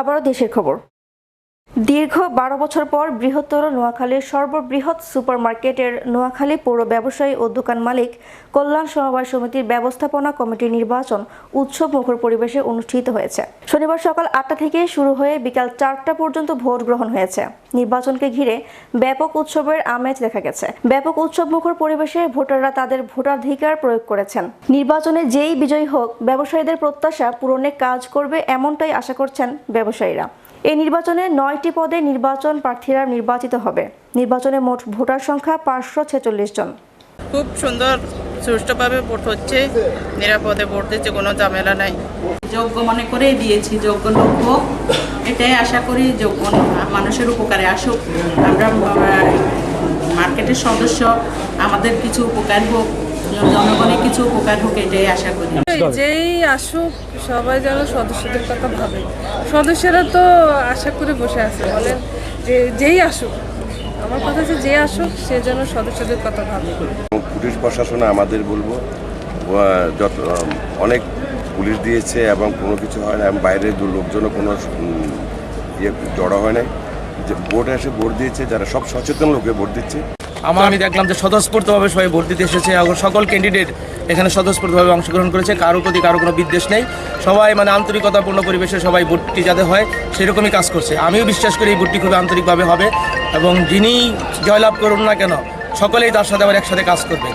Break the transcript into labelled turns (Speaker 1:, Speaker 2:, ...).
Speaker 1: আবারও দেশের খবর। দীর্ঘ বারো বছর পর বৃহত্তর নোয়াখালীর সর্ববৃহৎ সুপারমার্কেটের নোয়াখালী পৌর ব্যবসায়ী ও দোকান মালিক কল্যাণ সমবায় সমিতির ব্যবস্থাপনা কমিটির নির্বাচন উৎসব মুখর পরিবেশে অনুষ্ঠিত হয়েছে। শনিবার সকাল আটটা থেকে শুরু হয়ে বিকাল চারটা পর্যন্ত ভোট গ্রহণ হয়েছে। নির্বাচনকে ঘিরে ব্যাপক উৎসবের আমেজ দেখা গেছে। ব্যাপক উৎসব মুখর পরিবেশে ভোটাররা তাদের ভোটাধিকার প্রয়োগ করেছেন। নির্বাচনে যেই বিজয়ী হোক, ব্যবসায়ীদের প্রত্যাশা পূরণে কাজ করবে এমনটাই আশা করছেন ব্যবসায়ীরা। এই নির্বাচনে নয়টি পদে নির্বাচন প্রার্থীরা নির্বাচিত হবে। নির্বাচনে মোট ভোটার সংখ্যা পাঁচশো ছেচল্লিশ জন।
Speaker 2: খুব সুন্দর সুষ্ঠুভাবে ভোট হচ্ছে। নিরাপদে ভোট দিচ্ছে কোনো ঝামেলা নাই।
Speaker 3: যোগ্য মনে করেই দিয়েছি যোগ্য লোক হোক এটাই আশা করি যোগ্য মানুষের উপকারে আসুক। আমরা মার্কেটের সদস্য আমাদের কিছু উপকার হোক। জনগণের কিছু উপকার হোক এটাই আশা করি।
Speaker 4: যেই আসুক সবাই যেন সদস্যদের কথা ভাবে। সদস্যরা তো আশা করে বসে আছে বলেন যে যেই আসুক আমার কথা হচ্ছে যে আসুক সে যেন সদস্যদের কথা ভাবে।
Speaker 5: এবং পুলিশ প্রশাসনে আমাদের বলব যত অনেক পুলিশ দিয়েছে এবং কোনো কিছু হয় না এবং বাইরের দু লোকজনও কোনো ইয়ে জড়ো হয় নাই। যে ভোট এসে ভোট দিয়েছে যারা সব সচেতন লোকে ভোট দিচ্ছে।
Speaker 6: আমার আমি দেখলাম যে স্বতঃস্ফূর্তভাবে সবাই ভোট দিতে এসেছে এবং সকল ক্যান্ডিডেট এখানে স্বতঃস্ফূর্তভাবে অংশগ্রহণ করেছে। কারও প্রতি কারও কোনো বিদ্বেষ নেই। সবাই মানে আন্তরিকতাপূর্ণ পরিবেশে সবাই ভোটটি যাতে হয়, সেরকমই কাজ করছে। আমিও বিশ্বাস করি এই ভোটটি খুবই আন্তরিকভাবে হবে এবং যিনি জয়লাভ করুন না কেন, সকলেই তার সাথে আবার একসাথে কাজ করবে।